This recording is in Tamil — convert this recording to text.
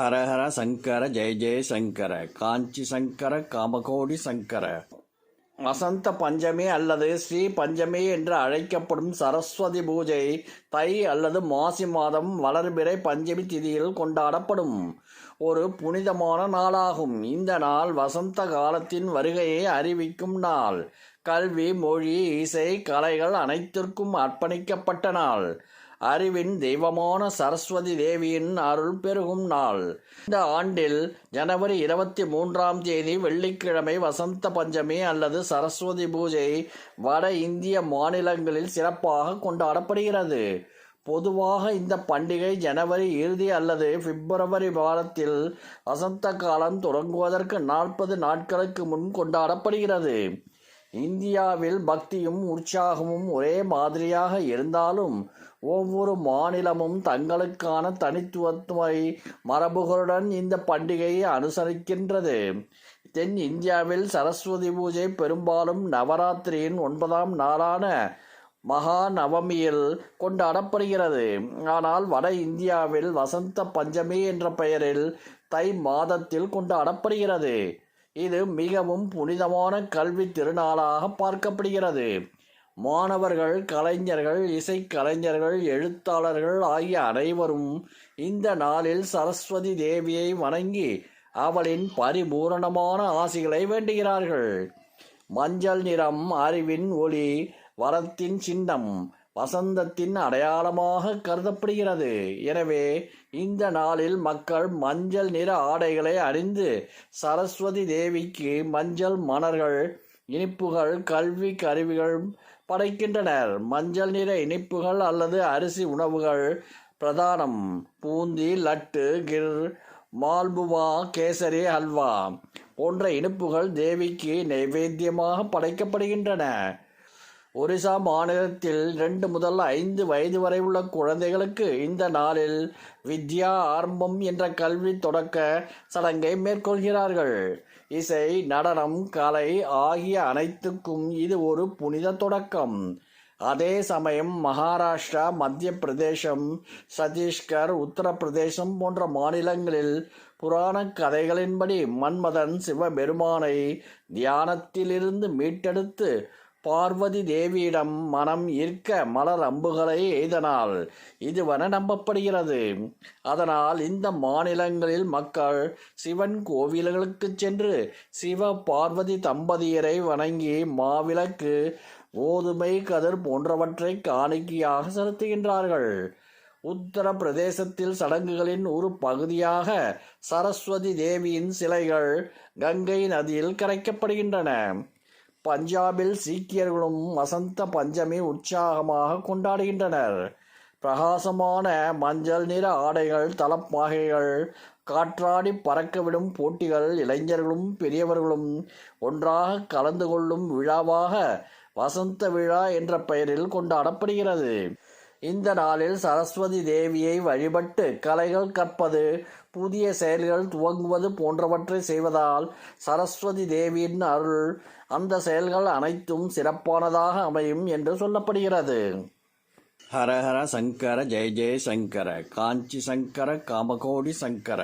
ஹரஹர சங்கர ஜெய ஜெய சங்கர காஞ்சி சங்கர காமகோடி சங்கர. வசந்த பஞ்சமி அல்லது ஸ்ரீ பஞ்சமி என்று அழைக்கப்படும் சரஸ்வதி பூஜை தை அல்லது மாசி மாதம் வளர்பிறை பஞ்சமி திதியில் கொண்டாடப்படும். ஒரு புனிதமான நாளாகும். இந்த நாள் வசந்த காலத்தின் வருகையை அறிவிக்கும் நாள். கல்வி மொழி இசை கலைகள் அனைத்திற்கும் அர்ப்பணிக்கப்பட்ட நாள். அறிவின் தெய்வமான சரஸ்வதி தேவியின் அருள் பெருகும் நாள். இந்த ஆண்டில் ஜனவரி இருபத்தி மூன்றாம் தேதி வெள்ளிக்கிழமை வசந்த பஞ்சமி அல்லது சரஸ்வதி பூஜை வட இந்திய மாநிலங்களில் சிறப்பாக கொண்டாடப்படுகிறது. பொதுவாக இந்த பண்டிகை ஜனவரி இறுதி அல்லது பிப்ரவரி மாதத்தில் வசந்த காலம் தொடங்குவதற்கு நாற்பது நாட்களுக்கு முன் கொண்டாடப்படுகிறது. இந்தியாவில் பக்தியும் உற்சாகமும் ஒரே மாதிரியாக இருந்தாலும் ஒவ்வொரு மாநிலமும் தங்களுக்கான தனித்துவத்துவை மரபுகளுடன் இந்த பண்டிகையை அனுசரிக்கின்றது. தென் இந்தியாவில் சரஸ்வதி பூஜை பெரும்பாலும் நவராத்திரியின் ஒன்பதாம் நாளான மகா நவமியில் கொண்டாடப்படுகிறது. ஆனால் வட இந்தியாவில் வசந்த பஞ்சமி என்ற பெயரில் தை மாதத்தில் கொண்டாடப்படுகிறது. இது மிகவும் புனிதமான கல்வி திருநாளாக பார்க்கப்படுகிறது. மாணவர்கள் கலைஞர்கள் இசைக்கலைஞர்கள் எழுத்தாளர்கள் ஆகிய அனைவரும் இந்த நாளில் சரஸ்வதி தேவியை வணங்கி அவளின் பரிபூரணமான ஆசிகளை வேண்டுகிறார்கள். மஞ்சள் நிறம் அறிவின் ஒளி வரத்தின் சின்னம் வசந்தத்தின் அடையாளமாக கருதப்படுகிறது. எனவே இந்த நாளில் மக்கள் மஞ்சள் நிற ஆடைகளை அணிந்து சரஸ்வதி தேவிக்கு மஞ்சள் மலர்கள் இனிப்புகள் கல்வி கருவிகள் படைக்கின்றனர். மஞ்சள் நிற இனிப்புகள் அல்லது அரிசி உணவுகள் பிரதானம். பூந்தி லட்டு கிர் மால்புவா கேசரி ஹல்வா போன்ற இனிப்புகள் தேவிக்கு நைவேத்தியமாக படைக்கப்படுகின்றன. ஒரிசா மாநிலத்தில் ரெண்டு முதல் ஐந்து வயது வரை உள்ள குழந்தைகளுக்கு இந்த நாளில் வித்யா ஆரம்பம் என்ற கல்வி தொடக்க சடங்கை மேற்கொள்கிறார்கள். இசை நடனம் கலை ஆகிய அனைத்துக்கும் இது ஒரு புனித தொடக்கம். அதே சமயம் மகாராஷ்டிரா மத்திய பிரதேசம் சத்தீஸ்கர் உத்தரப்பிரதேசம் போன்ற மாநிலங்களில் புராண கதைகளின்படி மன்மதன் சிவபெருமானை தியானத்திலிருந்து மீட்டெடுத்து பார்வதி தேவியிடம் மனம் ஈர்க்க மலர் அம்புகளை எய்தனால் இதுவென நம்பப்படுகிறது. அதனால் இந்த மாநிலங்களில் மக்கள் சிவன் கோவில்களுக்கு சென்று சிவ பார்வதி தம்பதியரை வணங்கி மாவிளக்கு ஓதுமை கதிர் போன்றவற்றை காணிக்கையாக செலுத்துகின்றார்கள். உத்தரப்பிரதேசத்தில் சடங்குகளின் ஒரு பகுதியாக சரஸ்வதி தேவியின் சிலைகள் கங்கை நதியில் கரைக்கப்படுகின்றன. பஞ்சாபில் சீக்கியர்களும் வசந்த பஞ்சமி உற்சாகமாக கொண்டாடுகின்றனர். பிரகாசமான மஞ்சள் நிற ஆடைகள் தலப்பாகைகள் காற்றாடி பறக்கவிடும் போட்டிகள் இளைஞர்களும் பெரியவர்களும் ஒன்றாக கலந்து கொள்ளும் விழாவாக வசந்த விழா என்ற பெயரில் கொண்டாடப்படுகிறது. இந்த நாளில் சரஸ்வதி தேவியை வழிபட்டு கலைகள் கற்பது புதிய செயல்கள் துவங்குவது போன்றவற்றை செய்வதால் சரஸ்வதி தேவியின் அருள் அந்த செயல்கள் அனைத்தும் சிறப்பானதாக அமையும் என்று சொல்லப்படுகிறது. ஹரஹர சங்கர ஜெய ஜெய சங்கர காஞ்சி சங்கர காமகோடி சங்கர.